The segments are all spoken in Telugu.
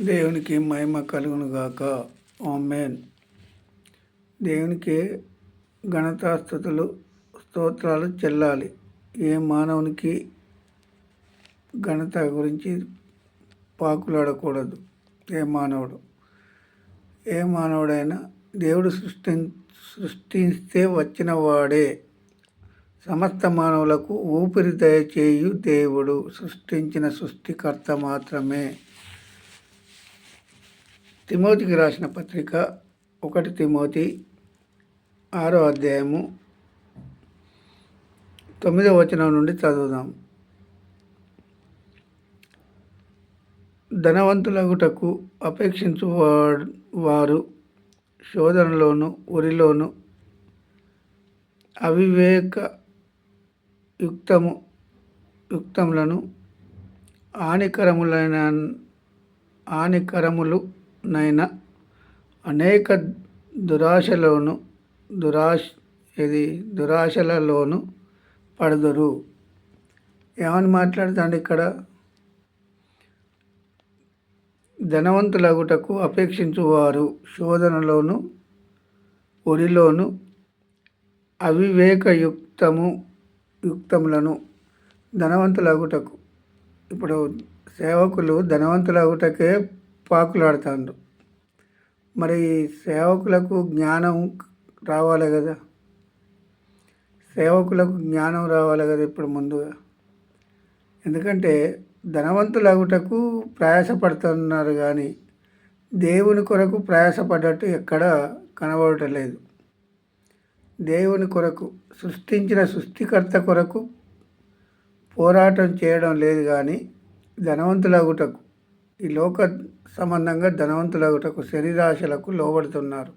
దేవునికి మహిమ కలుగును గాక. ఆమెన్. దేవునికి ఘనతాస్థుతులు స్తోత్రాలు చెల్లాలి. ఏ మానవునికి ఘనత గురించి పాకులాడకూడదు. ఏ మానవుడు? ఏ మానవుడైనా దేవుడు సృష్టి సృష్టిస్తే వచ్చిన వాడే. సమస్త మానవులకు ఊపిరి దయచేయు దేవుడు. సృష్టించిన సృష్టికర్త మాత్రమే. తిమోతికి రాసిన పత్రిక ఒకటి తిమోతి ఆరో అధ్యాయము తొమ్మిదో వచనం నుండి చదువుదాం. ధనవంతులగుటకు అపేక్షించు వారు శోధనలోను ఉరిలోను అవివేక యుక్తము యుక్తములను హానికరములైన నైనా అనేక దురాశలోను దురాశ ఇది దురాశలలోను పడదురు. ఏమని మాట్లాడుతాండి ఇక్కడ? ధనవంతులగుటకు అపేక్షించువారు. శోధనలోను ఒడిలోను అవివేకయుక్తము యుక్తములను ధనవంతులగుటకు. ఇప్పుడు సేవకులు ధనవంతులగుటకే పాకులాడుతాండ్రు మరి సేవకులకు జ్ఞానం రావాలి కదా. సేవకులకు జ్ఞానం రావాలి కదా ఇప్పుడు ముందుగా. ఎందుకంటే ధనవంతులగుటకు ప్రయాసపడుతున్నారు కానీ దేవుని కొరకు ప్రయాసపడ్డట్టు ఎక్కడ కనబడటం లేదు. దేవుని కొరకు సృష్టించిన సృష్టికర్త కొరకు పోరాటం చేయడం లేదు కానీ ధనవంతులగుటకు ఈ లోక సంబంధంగా ధనవంతులగుటకు శనిరాశులకు లోబడుతున్నారు.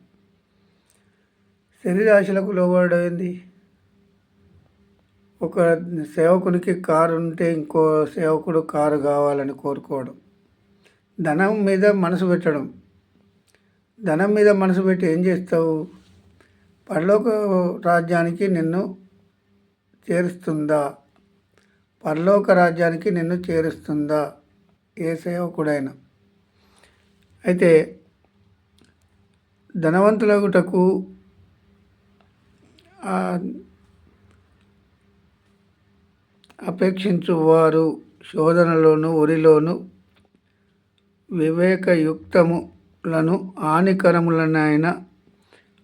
శనిరాశులకు లోబడడం ఏంది? ఒక సేవకునికి కారు ఉంటే ఇంకో సేవకుడు కారు కావాలని కోరుకోవడం. ధనం మీద మనసు పెట్టడం. ధనం మీద మనసు పెట్టి ఏం చేస్తావు? పరలోక రాజ్యానికి నిన్ను చేరుస్తుందా? పరలోక రాజ్యానికి నిన్ను చేరుస్తుందా? ఏ సేవకుడైనా అయితే ధనవంతులగుటకు అపేక్షించు వారు శోధనలోను ఉరిలోను వివేకయుక్తములను హానికరములనైన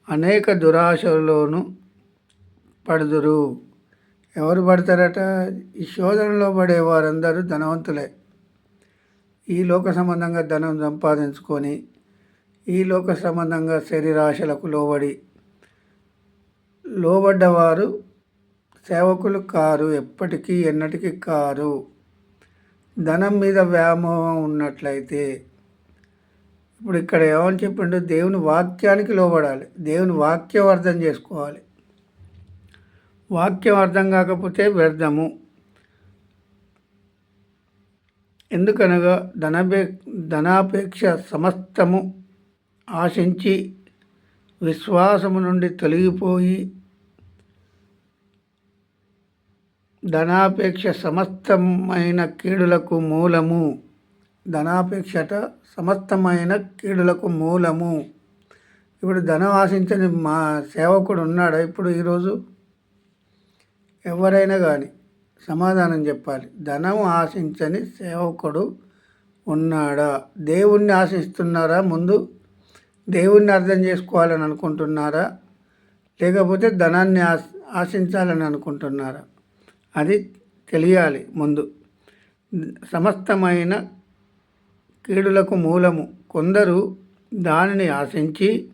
అనేక దురాశలోను పడుదురు. ఎవరు పడతారట? ఈ శోధనలో పడే వారందరూ ధనవంతులే. ఈ లోక సంబంధంగా ధనం సంపాదించుకొని ఈ లోక సంబంధంగా శరీరాశలకు లోబడి లోబడ్డవారు సేవకులు కారు ఎప్పటికీ ఎన్నటికీ కారు. ధనం మీద వ్యామోహం ఉన్నట్లయితే ఇప్పుడు ఇక్కడ ఏమని చెప్పిండు? దేవుని వాక్యానికి లోబడాలి. దేవుని వాక్యం అర్థం చేసుకోవాలి. వాక్యం అర్థం కాకపోతే వ్యర్థము. ఎందుకనగా ధనపే ధనాపేక్ష సమస్తము ఆశించి విశ్వాసము నుండి తొలగిపోయి ధనాపేక్ష సమస్తమైన కీడులకు మూలము. ధనాపేక్షట సమస్తమైన కీడులకు మూలము. ఇప్పుడు ధనం ఆశించని మా సేవకుడు ఉన్నాడా? ఇప్పుడు ఈరోజు ఎవరైనా కానీ సమాధానం చెప్పాలి. ధనం ఆశించని సేవకుడు ఉన్నాడా? దేవుణ్ణి ఆశిస్తున్నారా? ముందు దేవుణ్ణి అర్థం చేసుకోవాలని అనుకుంటున్నారా? లేకపోతే ధనాన్ని ఆశించాలని అనుకుంటున్నారా? అది తెలియాలి ముందు. సమస్తమైన కీడులకు మూలము. కొందరు దానిని ఆశించి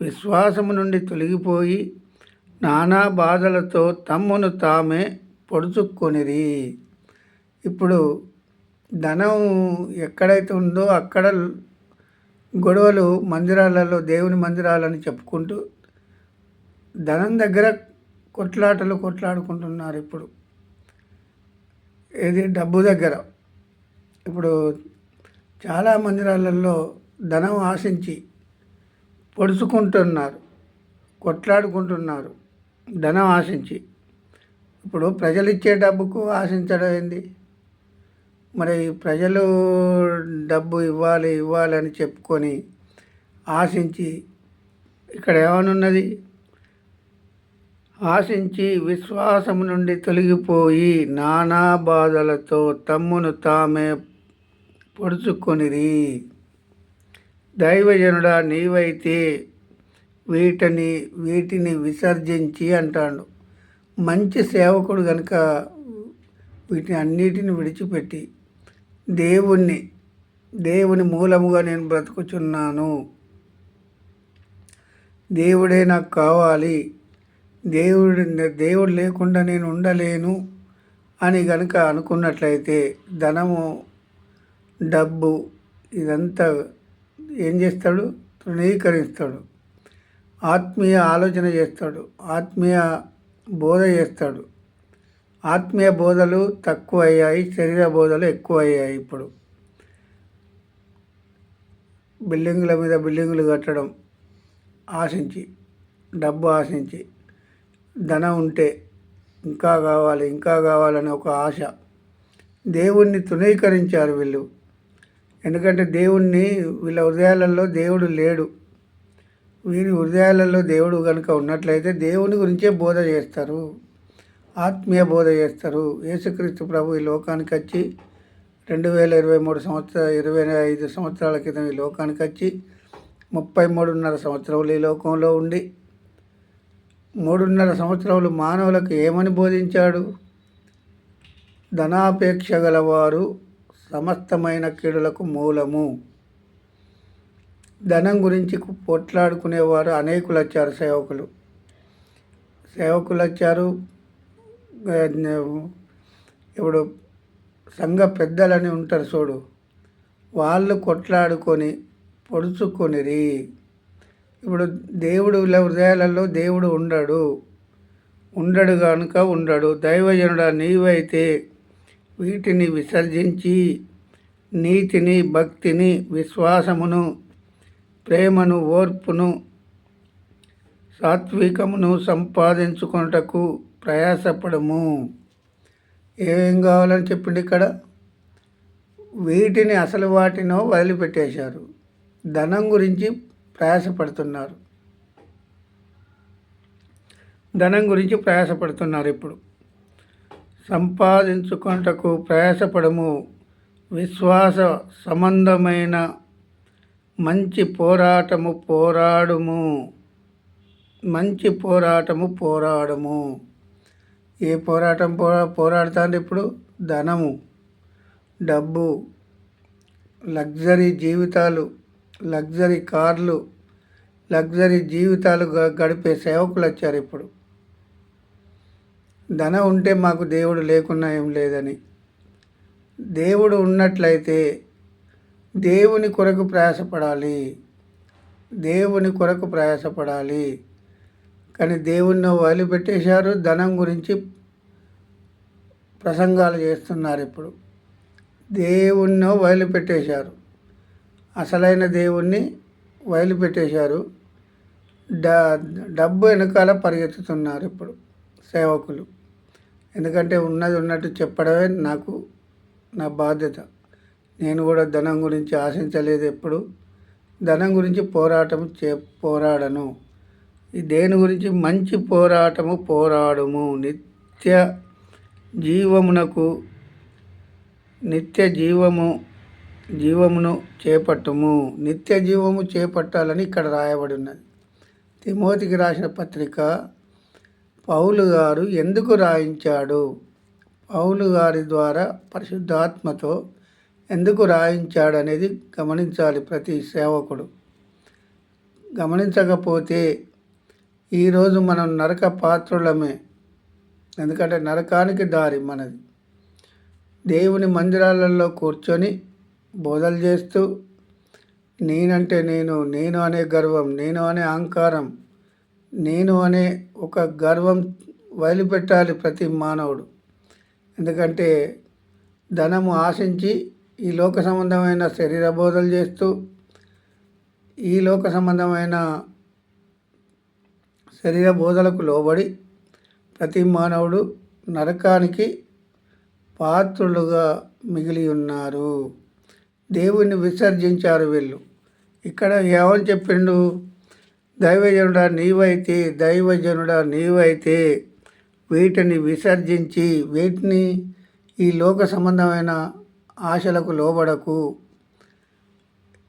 విశ్వాసము నుండి తొలగిపోయి నానా బాధలతో తమ్మును తామే పొడుచుకొనిరి. ఇప్పుడు ధనం ఎక్కడైతే ఉందో అక్కడ గొడవలు మందిరాలలో దేవుని మందిరాలని చెప్పుకుంటూ ధనం దగ్గర కొట్లాటలు కొట్లాడుకుంటున్నారు ఇప్పుడు. ఏది? డబ్బు దగ్గర. ఇప్పుడు చాలా మందిరాలలో ధనం ఆశించి పొడుచుకుంటున్నారు కొట్లాడుకుంటున్నారు ధనం ఆశించి. ఇప్పుడు ప్రజలు ఇచ్చే డబ్బుకు ఆశించడం ఏంది? మరి ప్రజలు డబ్బు ఇవ్వాలి ఇవ్వాలి అని చెప్పుకొని ఆశించి ఇక్కడ ఏమనున్నది? ఆశించి విశ్వాసం నుండి తొలగిపోయి నానా బాధలతో తమ్మును తామే పొడుచుకొనిది దైవజనుడా నీవైతే వీటిని వీటిని విసర్జించి అంటాడు. మంచి సేవకుడు కనుక వీటిని అన్నిటిని విడిచిపెట్టి దేవుణ్ణి దేవుని మూలముగా నేను బ్రతుకుచున్నాను. దేవుడే నాకు కావాలి. దేవుడు దేవుడు లేకుండా నేను ఉండలేను అని కనుక అనుకున్నట్లయితే ధనము డబ్బు ఇదంతా ఏం చేస్తాడు? తృణీకరిస్తాడు. ఆత్మీయ ఆలోచన చేస్తాడు. ఆత్మీయ బోధ చేస్తాడు. ఆత్మీయ బోధలు తక్కువ అయ్యాయి శరీర బోధలు ఎక్కువ అయ్యాయి ఇప్పుడు. బిల్డింగుల మీద బిల్డింగులు కట్టడం ఆశించి డబ్బు ఆశించి ధనం ఉంటే ఇంకా కావాలి ఇంకా కావాలని ఒక ఆశ. దేవుణ్ణి తృణీకరించారు వీళ్ళు. ఎందుకంటే దేవుణ్ణి వీళ్ళ హృదయాలలో దేవుడు లేడు. వీరి హృదయాలలో దేవుడు కనుక ఉన్నట్లయితే దేవుని గురించే బోధ చేస్తారు. ఆత్మీయ బోధ చేస్తారు. యేసుక్రీస్తు ప్రభు ఈ లోకానికి వచ్చి రెండు వేల ఇరవై మూడు సంవత్సర ఇరవై ఐదు సంవత్సరాల క్రితం ఈ లోకానికి వచ్చి ముప్పై మూడున్నర సంవత్సరాలు ఈ లోకంలో ఉండి మూడున్నర సంవత్సరాలు మానవులకు ఏమని బోధించాడు? ధనాపేక్ష గలవారు సమస్తమైన కీడులకు మూలము. ధనం గురించి పొట్లాడుకునేవారు అనేకులు వచ్చారు సేవకులు సేవకులు వచ్చారు ఇప్పుడు సంఘ పెద్దలని ఉంటారు చూడు. వాళ్ళు కొట్లాడుకొని పొడుచుకొనిరి. ఇప్పుడు దేవుడు హృదయాలలో దేవుడు ఉండడు. ఉండడు కనుక ఉండడు. దైవజనుడ నీవైతే వీటిని విసర్జించి నీతిని భక్తిని విశ్వాసమును ప్రేమను ఓర్పును సాత్వికమును సంపాదించుకొనుటకు ప్రయాసపడము. ఏమేం కావాలని చెప్పిండి ఇక్కడ? వీటిని అసలు వాటినో వదిలిపెట్టేశారు. ధనం గురించి ప్రయాసపడుతున్నారు. ధనం గురించి ప్రయాసపడుతున్నారు ఇప్పుడు. సంపాదించుకుంటకు ప్రయాసపడము. విశ్వాస సంబంధమైన మంచి పోరాటము పోరాడుము. మంచి పోరాటము పోరాడము. ఏ పోరాటం పోరా పోరాడుతుంది ఇప్పుడు? ధనము డబ్బు లగ్జరీ జీవితాలు లగ్జరీ కార్లు లగ్జరీ జీవితాలు గడిపే సేవకులు వచ్చారు ఇప్పుడు. ధనం ఉంటే మాకు దేవుడు లేకున్నా ఏం లేదని. దేవుడు ఉన్నట్లయితే దేవుని కొరకు ప్రయాసపడాలి. దేవుని కొరకు ప్రయాసపడాలి. కానీ దేవుణ్ణి వదిలిపెట్టేశారు ధనం గురించి ప్రసంగాలు చేస్తున్నారు ఇప్పుడు. దేవుణ్ణి వదిలిపెట్టేశారు. అసలైన దేవుణ్ణి వదిలిపెట్టేశారు. డ డబ్బు వెనకాల పరిగెత్తుతున్నారు ఇప్పుడు సేవకులు. ఎందుకంటే ఉన్నది ఉన్నట్టు చెప్పడమే నాకు నా బాధ్యత. నేను కూడా ధనం గురించి ఆశించలేదు ఎప్పుడు. ధనం గురించి పోరాటం చే పోరాడను. దేని గురించి మంచి పోరాటము పోరాడుము. నిత్య జీవమునకు నిత్య జీవము జీవమును చేపట్టుము. నిత్య జీవము చేపట్టాలని ఇక్కడ రాయబడి ఉన్నది. తిమోతికి రాసిన పత్రిక పౌలు గారు ఎందుకు రాయించాడు? పౌలు గారి ద్వారా పరిశుద్ధాత్మతో ఎందుకు రాయించాడనేది గమనించాలి ప్రతి సేవకుడు. గమనించకపోతే ఈరోజు మనం నరక పాత్రులమే. ఎందుకంటే నరకానికి దారి మనది. దేవుని మందిరాలలో కూర్చొని బోధలు చేస్తూ నేనంటే నేను నేను అనే గర్వం నేను అనే అహంకారం నేను అనే ఒక గర్వం వదిలిపెట్టాలి ప్రతి మానవుడు. ఎందుకంటే ధనము ఆశించి ఈ లోక సంబంధమైన శరీర బోధలు చేస్తూ ఈ లోక సంబంధమైన శరీర బోధలకు లోబడి ప్రతి మానవుడు నరకానికి పాత్రులుగా మిగిలి ఉన్నారు. దేవుణ్ణి విసర్జించారు వీళ్ళు. ఇక్కడ ఏమని చెప్పిండు? దైవజనుడా నీవైతే దైవజనుడా నీవైతే వీటిని విసర్జించి వీటిని ఈ లోక సంబంధమైన ఆశలకు లోబడకు.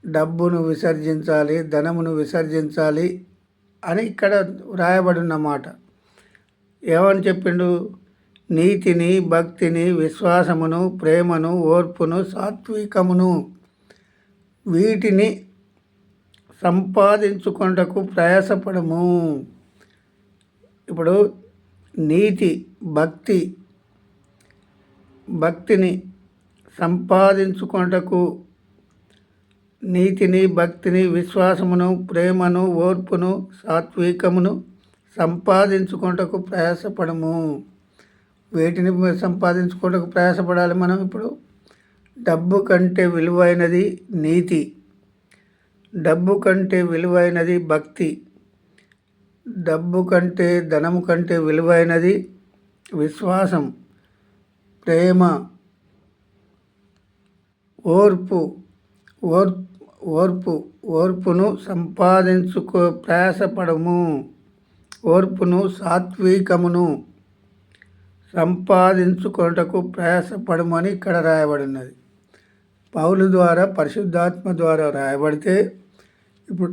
డబ్బును విసర్జించాలి ధనమును విసర్జించాలి అని ఇక్కడ వ్రాయబడి ఉన్నమాట ఏమని చెప్పిండు? నీతిని భక్తిని విశ్వాసమును ప్రేమను ఓర్పును సాత్వికమును వీటిని సంపాదించుకొనుటకు ప్రయాసపడము. ఇప్పుడు నీతి భక్తి భక్తిని సంపాదించుకొనుటకు నీతిని భక్తిని విశ్వాసమును ప్రేమను ఓర్పును సాత్వికమును సంపాదించుకొనుటకు ప్రయాసపడము. వీటిని సంపాదించుకోవడానికి ప్రయాసపడాలి మనం ఇప్పుడు? డబ్బు కంటే విలువైనది నీతి. డబ్బు కంటే విలువైనది భక్తి. డబ్బు కంటే ధనము కంటే విలువైనది విశ్వాసం ప్రేమ ఓర్పు ఓర్ ఓర్పు ఓర్పును సంపాదించుకో ప్రయాసపడము. ఓర్పును సాత్వికమును సంపాదించుకొనుటకు ప్రయాసపడమని ఇక్కడ రాయబడినది. పౌలు ద్వారా పరిశుద్ధాత్మ ద్వారా రాయబడితే ఇప్పుడు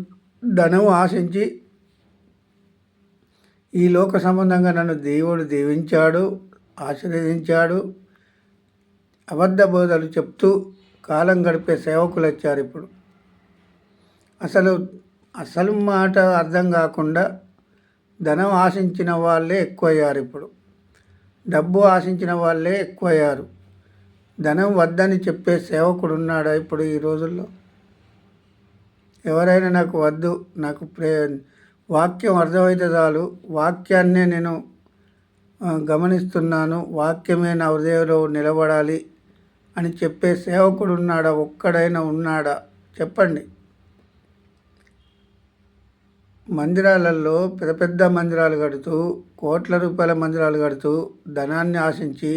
ధనం ఆశించి ఈ లోక సంబంధంగా నన్ను దేవుడు దీవించాడు ఆశీర్వదించాడు అబద్ధ బోధలు చెప్తూ కాలం గడిపే సేవకులు వచ్చారు ఇప్పుడు. అసలు అసలు మాట అర్థం కాకుండా ధనం ఆశించిన వాళ్ళే ఎక్కువయ్యారు ఇప్పుడు. డబ్బు ఆశించిన వాళ్ళే ఎక్కువయ్యారు. ధనం వద్దని చెప్పే సేవకుడు ఉన్నాడా ఇప్పుడు ఈ రోజుల్లో? ఎవరైనా నాకు వద్దు నాకు ప్రే వాక్యం అర్థమైతే చాలు. వాక్యాన్నే నేను గమనిస్తున్నాను. వాక్యమే నా హృదయంలో నిలబడాలి. అని చెప్పే సేవకుడు ఉన్నాడా ఒక్కడైనా ఉన్నాడా? చెప్పండి. మందిరాలలో పెద్ద పెద్ద మందిరాలు కడుతూ కోట్ల రూపాయల మందిరాలు కడుతూ ధనాన్ని ఆశించి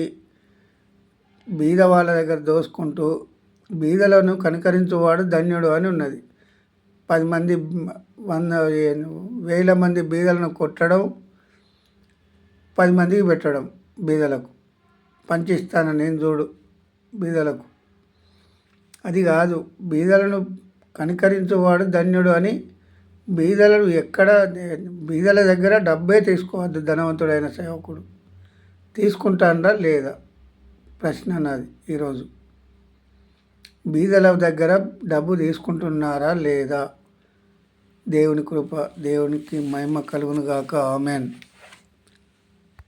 బీద వాళ్ళ దగ్గర దోసుకుంటూ బీదలను కనికరించువాడు ధన్యుడు అని ఉన్నది. పది మంది వంద వేల మంది బీదలను కొట్టడం పది మందికి పెట్టడం బీదలకు. పంచిస్తాను నేను చూడు. బీదలకు. అది కాదు బీదలను కనికరించేవాడు ధన్యుడు అని బీదలను ఎక్కడ బీదల దగ్గర డబ్బే తీసుకోవద్దు ధనవంతుడైన సేవకుడు. తీసుకుంటానరా లేదా? ప్రశ్న నాది ఈరోజు. బీదల దగ్గర డబ్బు తీసుకుంటున్నారా లేదా? దేవుని కృప దేవునికి మహిమ కలుగునుగాక. ఆమెన్.